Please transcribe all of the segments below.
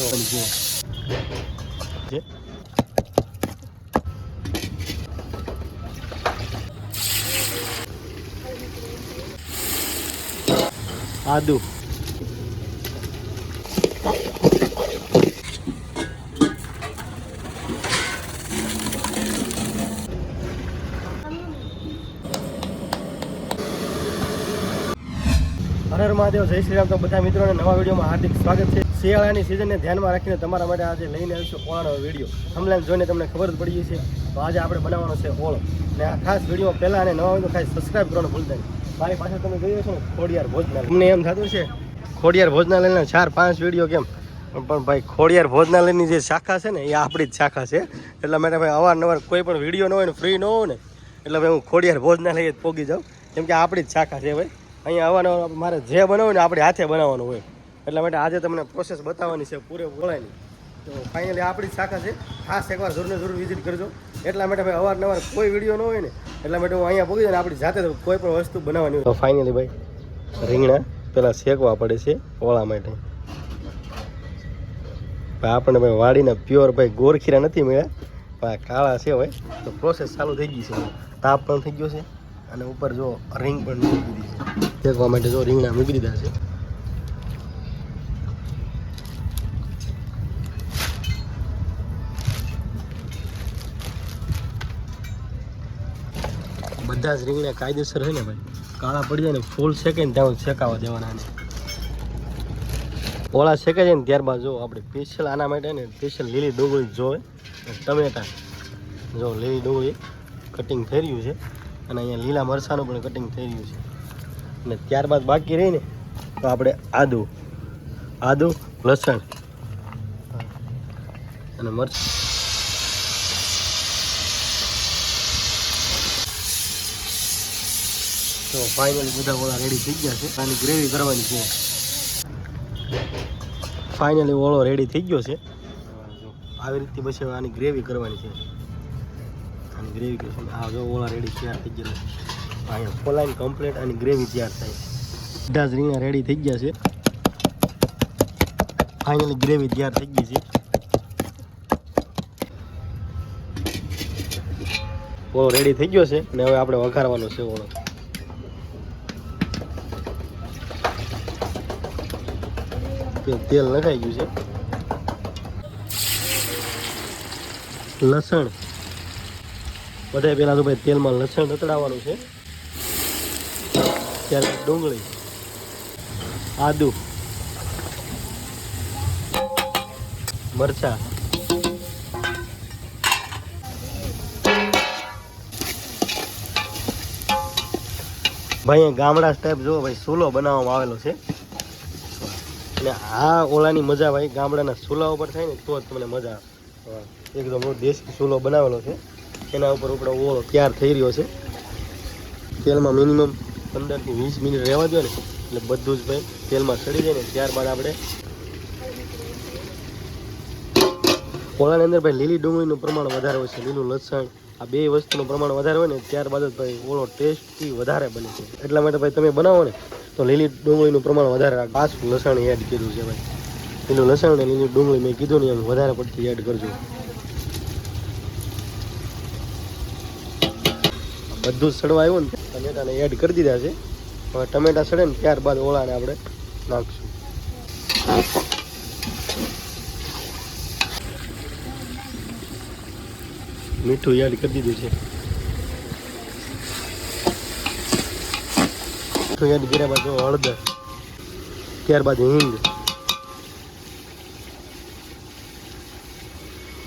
તો જો. આદુ. મહાદેવ, જય શ્રી રામ. તો બધા મિત્રોને નવા વિડીયોમાં હાર્દિક સ્વાગત છે. શિયાળાની સિઝનને ધ્યાનમાં રાખીને તમારા માટે આજે લઈને આવીશું ઓળાનો વીડિયો. હમણાં જોઈને તમને ખબર જ પડી ગઈ છે તો આજે આપણે બનાવવાનો છે ઓળો. અને આ ખાસ વીડિયો પહેલાં અને નવા વીડિયો ખાસ સબસ્ક્રાઈબ કરવાનું ભૂલતા નહીં. મારી પાસે તમે જોઈ છો ખોડિયાર ભોજનાલય. તમને એમ થતું છે, ખોડિયાર ભોજનાલયના ચાર પાંચ વીડિયો કેમ? પણ પણ ભાઈ, ખોડિયાર ભોજનાલયની જે શાખા છે ને, એ આપણી જ શાખા છે. એટલા માટે ભાઈ અવારનવાર કોઈ પણ વીડિયો ન હોય ને ફ્રી ન હોય ને, એટલે ભાઈ હું ખોડિયાર ભોજનાલય જ પોગી જાઉં. કેમ કે આપણી જ શાખા છે ભાઈ. અહીંયા અવારનવાર મારે જે બનાવવું ને આપણે હાથે બનાવવાનું હોય. એટલા માટે આજે તમને પ્રોસેસ બતાવવાની છે પૂરે બોલાયની. તો ફાઇનલી આપણી શાખા છે. ખાસ એકવાર જરૂર જરૂર વિઝિટ કરજો. એટલા માટે ભાઈ અવારનવાર કોઈ વીડિયો ન હોય ને, એટલા માટે હું અહીંયા પોગી જાય આપણી જાતે કોઈ પણ વસ્તુ બનાવવાની હોય. તો ફાઇનલી ભાઈ, રીંગણા પેલા શેકવા પડે છે ઓળા માટે. ભાઈ આપણને ભાઈ વાડીના પ્યોર ભાઈ ગોરખીરા નથી મળ્યા. ભાઈ કાળા છે ભાઈ. તો પ્રોસેસ ચાલુ થઈ ગઈ છે. તાપ પણ થઈ ગયો છે. અને ઉપર જો રિંગ પણ મૂકી દીધી છે. શેકવા માટે જો રીંગણા મૂકી દીધા છે. બધા જ રીંગણા કાયદેસર હોય ને ભાઈ. કાળા પડી જાય ને ફૂલ શેકે ને ત્યાં શેકાવા દેવાના ને ઓળા શેકે છે ને ત્યારબાદ જો આપણે સ્પેશિયલ આના માટે ને સ્પેશિયલ લીલી ડુંગળી જોવે. ટમેટા જો લીલી ડુંગળી કટિંગ થઈ રહ્યું છે. અને અહીંયા લીલા મરચાંનું પણ કટિંગ થઈ રહ્યું છે. અને ત્યારબાદ બાકી રહી ને તો આપણે આદુ આદુ, લસણ અને મરચાં. તો ફાઇનલી બધા ઓળા રેડી થઈ ગયા છે. આની ગ્રેવી કરવાની છે. ફાઇનલી ઓળો રેડી થઈ ગયો છે. આવી રીતે પછી આની ગ્રેવી કરવાની છે. આની ગ્રેવી કરશું આ જો ઓલા રેડી તૈયાર થઈ ગયેલા અહીંયા ફોલાઈને કમ્પ્લીટ અને ગ્રેવી તૈયાર થાય બધા જ રીંગણા રેડી થઈ ગયા છે. ફાઇનલી ગ્રેવી તૈયાર થઈ ગઈ છે. ઓળો રેડી થઈ ગયો છે અને હવે આપણે વઘારવાનો છે ઓળો તેલ નખાઈ ગયું છે. લસણ બધા પહેલાં તો ભાઈ તેલમાં લસણ રતડાવવાનું છે. ત્યારે ડુંગળી, આદુ, મરચા, ભાઈ ગામડા સ્ટાઈપ જો ભાઈ, સૂલો બનાવવામાં આવેલો છે. અને આ ઓલાની મજા ભાઈ, ગામડાના સૂલા ઉપર થાય ને, તો જ તમને મજા એકદમ દેશી સુલો બનાવેલો છે. એના ઉપર ઉપડો ઓળો તૈયાર થઈ રહ્યો છે. તેલમાં મિનિમમ પંદરથી વીસ મિનિટ રહેવા દો ને. એટલે બધું જ ભાઈ તેલમાં સડી જાય ને ત્યારબાદ આપણે ઓળાની અંદર ભાઈ લીલી ડુંગળીનું પ્રમાણ વધારે હોય છે. લીલું લસણ, આ બે વસ્તુનું પ્રમાણ વધારે હોય ને ત્યારબાદ જ ભાઈ ઓળો ટેસ્ટથી વધારે બને છે. એટલા માટે ભાઈ તમે બનાવો ને, તો લીલી ડુંગળીનું પ્રમાણ વધારે રાખો પાછું લસણ એડ કીધું છે ભાઈ. લીલું લસણ ને લીલી ડુંગળી મેં કીધું ને એમ વધારે પડતી એડ કરજો. બધું સડવા આવ્યું ને, ટમેટાને એડ કરી દીધા છે. હવે ટમેટા સડે ને ત્યારબાદ ઓળાને આપણે નાખશું. મીઠું એડ કરી દીધું છે. મીઠું એડ કર્યા બાદ હળદર, ત્યારબાદ હિંગ,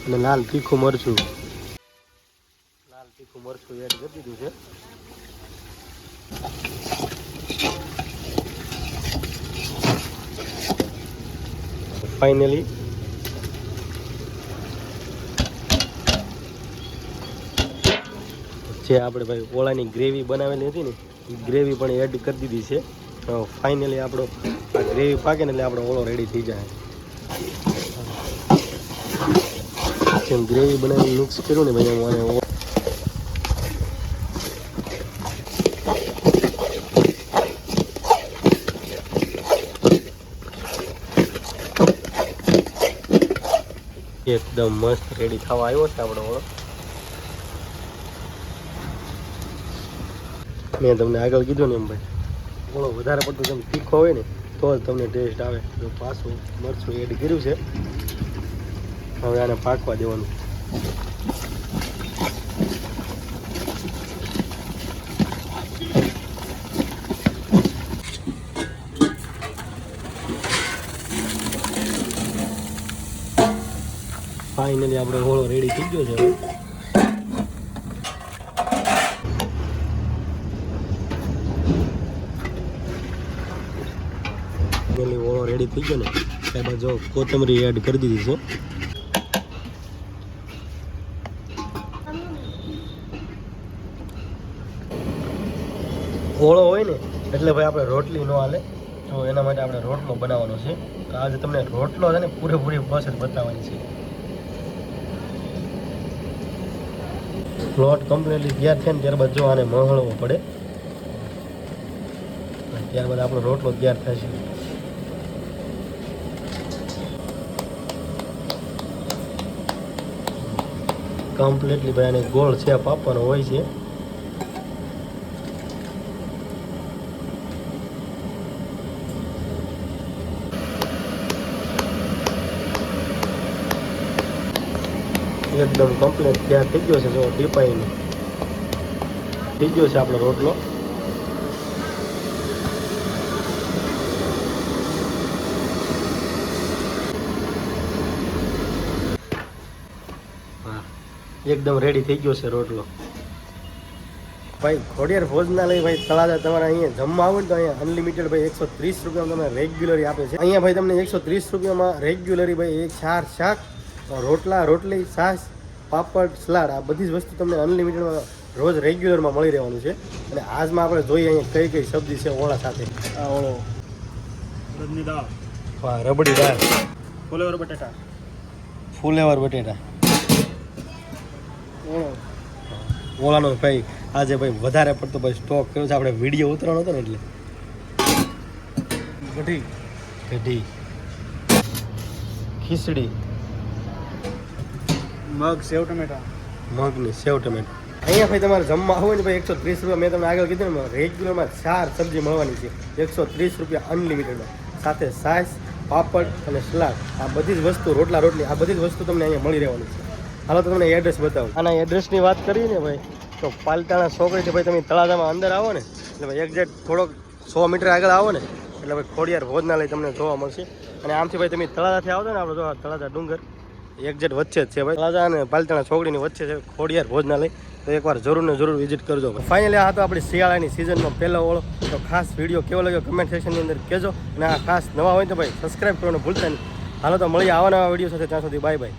અને લાલ તીખું મરચું. મરચું એડ કરી દીધું છે. ફાઇનલી જે આપણે ભાઈ ઓળાની ગ્રેવી બનાવેલી હતી ને, એ ગ્રેવી પણ એડ કરી દીધી છે. ફાઇનલી આપણો આ ગ્રેવી પાકે ને એટલે આપણો ઓળો રેડી થઈ જાય. જેમ ગ્રેવી બનાવી મિક્સ કર્યું ને ભાઈ, એમ એકદમ મસ્ત રેડી થવા આવ્યો છે આપણો મેં તમને આગળ કીધું ને એમ ભાઈ ઓળો વધારે પડતો તમે તીખો હોય ને, તો જ તમને ટેસ્ટ આવે. જો પાછું મરચું એડ કર્યું છે, હવે આને પાકવા દેવાનું. ફાઇનલી આપણે ઓળો રેડી થઈ ગયો છે હવે. ઓળો રેડી થઈ ગયો ને. ત્યારબાદ જો કોથમરી એડ કરી દીધી છે. ઓળો હોય ને, એટલે ભાઈ આપણે રોટલી ન હાલે. તો એના માટે આપણે રોટલો બનાવવાનો છે. આજે તમને રોટલો છે ને પૂરેપૂરી પ્રોસેસ બતાવવાની છે. લોટ કમ્પ્લીટલી તૈયાર થાય ને ત્યારબાદ જો આને મહળવો પડે. ત્યારબાદ આપણો રોટલો તૈયાર થશે? કમ્પ્લીટલી ભાઈ આને ગોળ શેપ આપવાનો હોય છે. એકદમ કમ્પ્લીટ તૈયાર થઈ ગયો છે, જો ટીપાઈને. થઈ ગયો છે આપણો રોટલો. એકદમ રેડી થઈ ગયો છે રોટલો. ભાઈ, ખોડિયાર ભોજનાલય, ભાઈ, તળાજા તમારે અહીંયા જમવા આવો તો અહીંયા અનલિમિટેડ ભાઈ એકસો ત્રીસ રૂપિયામાં તમે રેગ્યુલરી આપે છે. અહીંયા ભાઈ તમને એકસો ત્રીસ રૂપિયામાં રેગ્યુલરી ભાઈ, એક ચાર શાક રોટલા રોટલી છાશ પાપડ સલાડ આ બધી જ વસ્તુ તમને અનલિમિટેડમાં રોજ રેગ્યુલરમાં મળી રહેવાનું છે. અને આજમાં આપણે જોઈએ અહીંયા કઈ કઈ સબ્જી છે ઓળા સાથે. આ ઓળો. રજની દાળ. વાહ રબડી દાળ. ફુલેવર બટેટા. ફુલેવર બટેટા. ઓળો. ઓળાનો ભાઈ આજે ભાઈ વધારે પડતો ભાઈ સ્ટોક કર્યો છે. આપણે વીડિયો ઉતરવાનો હતો ને એટલે. કઢી કઢી ખીચડી. મગ સેવ ટમેટા. મગની સેવ ટમેટા. અહીંયા ભાઈ તમારે જમવા હોય ને ભાઈ એકસો ત્રીસ રૂપિયા મેં તમને આગળ કીધું ને રેગ્યુલરમાં ચાર સબ્જી મળવાની છે. એકસો ત્રીસ રૂપિયા અનલિમિટેડમાં સાથે સાસ પાપડ અને સલાડ. આ બધી જ વસ્તુ રોટલા રોટલી આ બધી જ વસ્તુ તમને અહીંયા મળી રહેવાની છે. હાલો તો તમને એડ્રેસ બતાવું. આના એડ્રેસની વાત કરીએ ને ભાઈ તો પાલતાણા છોકરીથી ભાઈ તમે તળાજામાં અંદર આવો ને એટલે ભાઈ એક્ઝેક્ટ થોડોક સો મીટર આગળ આવો ને એટલે ભાઈ ખોડિયાર ભોજનાલય તમને જોવા મળશે. અને આમથી ભાઈ તમે તળાજાથી આવતો ને આપણે જો તળાજા ડુંગર એક્ઝેક્ટ વચ્ચે જ છે ભાઈ. તળાજા અને પાલતાણા છોકરીની વચ્ચે છે, ખોડિયાર ભોજનાલય તો એકવાર જરૂર ને જરૂર વિઝિટ કરજો ફાઇનલી આ તો આપણી શિયાળાની સિઝનનો પહેલો ઓળો. તો ખાસ વીડિયો કેવો લાગ્યો કમેન્ટ સેક્શનની અંદર કહેજો. અને આ ખાસ નવા હોય તો ભાઈ સબસ્ક્રાઈબ કરવાનું ભૂલતા નહીં. હાલો તો મળીએ આવા નવા વીડિયો સાથે. ત્યાં સુધી બાય બાય